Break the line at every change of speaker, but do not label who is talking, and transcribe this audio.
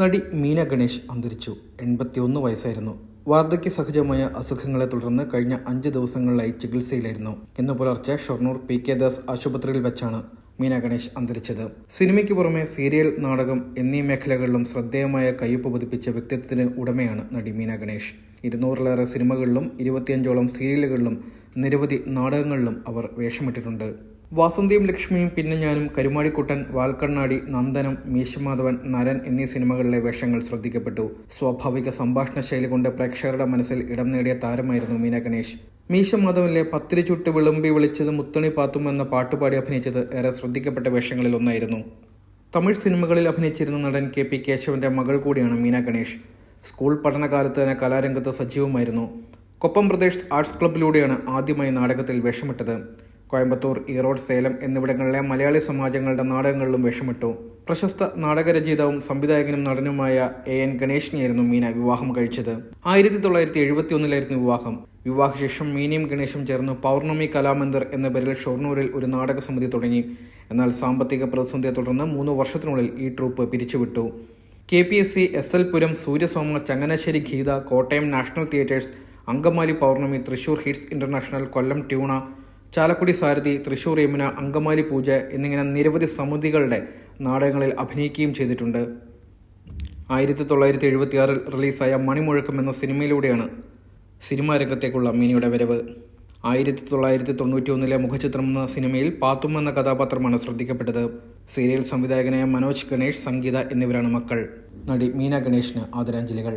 നടി മീന ഗണേഷ് അന്തരിച്ചു. എൺപത്തിയൊന്ന് വയസ്സായിരുന്നു. വാർദ്ധക്യ സഹജമായ അസുഖങ്ങളെ തുടർന്ന് കഴിഞ്ഞ അഞ്ച് ദിവസങ്ങളിലായി ചികിത്സയിലായിരുന്നു. ഇന്ന് പുലർച്ചെ ഷൊർണൂർ പി കെ ദാസ് ആശുപത്രിയിൽ വെച്ചാണ് മീന ഗണേഷ് അന്തരിച്ചത്. സിനിമയ്ക്ക് പുറമെ സീരിയൽ നാടകം എന്നീ മേഖലകളിലും ശ്രദ്ധേയമായ കയ്യൊപ്പ് പതിപ്പിച്ച വ്യക്തിത്വത്തിന് ഉടമയാണ് നടി മീന ഗണേഷ് ഇരുന്നൂറിലേറെ സിനിമകളിലും ഇരുപത്തിയഞ്ചോളം സീരിയലുകളിലും നിരവധി നാടകങ്ങളിലും അവർ വേഷമിട്ടിട്ടുണ്ട്. വാസന്തിയും ലക്ഷ്മിയും പിന്നെ ഞാനും കരുമാടിക്കുട്ടൻ വാൽക്കണ്ണാടി നന്ദനം മീശമാധവൻ നരൻ എന്നീ സിനിമകളിലെ വേഷങ്ങൾ ശ്രദ്ധിക്കപ്പെട്ടു. സ്വാഭാവിക സംഭാഷണ ശൈലി കൊണ്ട് പ്രേക്ഷകരുടെ മനസ്സിൽ ഇടം നേടിയ താരമായിരുന്നു മീന ഗണേഷ്. മീശമാധവനിലെ പത്തിരി ചുട്ട് വിളമ്പി വിളിച്ചത് മുത്തണി പാത്തും എന്ന പാട്ടുപാടി അഭിനയിച്ചത് ഏറെ ശ്രദ്ധിക്കപ്പെട്ട വേഷങ്ങളിൽ ഒന്നായിരുന്നു. തമിഴ് സിനിമകളിൽ അഭിനയിച്ചിരുന്ന നടൻ കെ പി കേശവന്റെ മകൾ കൂടിയാണ് മീന ഗണേഷ്. സ്കൂൾ പഠനകാലത്ത് തന്നെ കലാരംഗത്ത് സജീവമായിരുന്നു. കൊപ്പം പ്രദേശ് ആർട്സ് ക്ലബിലൂടെയാണ് ആദ്യമായി നാടകത്തിൽ വേഷമിട്ടത്. കോയമ്പത്തൂർ ഈറോഡ് സേലം എന്നിവിടങ്ങളിലെ മലയാളി സമാജങ്ങളുടെ നാടകങ്ങളിലും വേഷമിട്ടു. പ്രശസ്ത നാടകരചയിതാവും സംവിധായകനും നടനുമായ എ എൻ ഗണേഷിനെയായിരുന്നു മീന വിവാഹം കഴിച്ചത്. ആയിരത്തി തൊള്ളായിരത്തി എഴുപത്തി ഒന്നിലായിരുന്നു വിവാഹം. വിവാഹശേഷം മീനയും ഗണേഷും ചേർന്ന് പൗർണമി കലാമന്ദിർ എന്ന പേരിൽ ഷൊർണൂരിൽ ഒരു നാടക സമിതി തുടങ്ങി. എന്നാൽ സാമ്പത്തിക പ്രതിസന്ധിയെ തുടർന്ന് മൂന്ന് വർഷത്തിനുള്ളിൽ ഈ ട്രൂപ്പ് പിരിച്ചുവിട്ടു. K P S C S L Puram Suryasoma Changanassery Geetha Kottayam national theatres Angamaly Pournami Thrissur hits international Kollam tuna Chalakudy Sarathi Thrissur Yamuna Angamaly Pooja എന്നിങ്ങനെ നിരവധി സമിതികളുടെ നാടകങ്ങളിൽ അഭിനയിക്കുകയും ചെയ്തിട്ടുണ്ട്. ആയിരത്തി തൊള്ളായിരത്തി എഴുപത്തിയാറിൽ റിലീസായ മണിമുഴക്കം എന്ന സിനിമയിലൂടെയാണ് സിനിമാ രംഗത്തേക്കുള്ള മിനിയുടെ വരവ്. ആയിരത്തി തൊള്ളായിരത്തി തൊണ്ണൂറ്റി ഒന്നിലെ മുഖചിത്രം എന്ന സിനിമയിൽ പാത്തും എന്ന കഥാപാത്രമാണ് ശ്രദ്ധിക്കപ്പെട്ടത്. സീരിയൽ സംവിധായകനായ മനോജ് ഗണേഷ് സംഗീത എന്നിവരാണ് മക്കൾ. നടി മീന ഗണേഷിന് ആദരാഞ്ജലികൾ.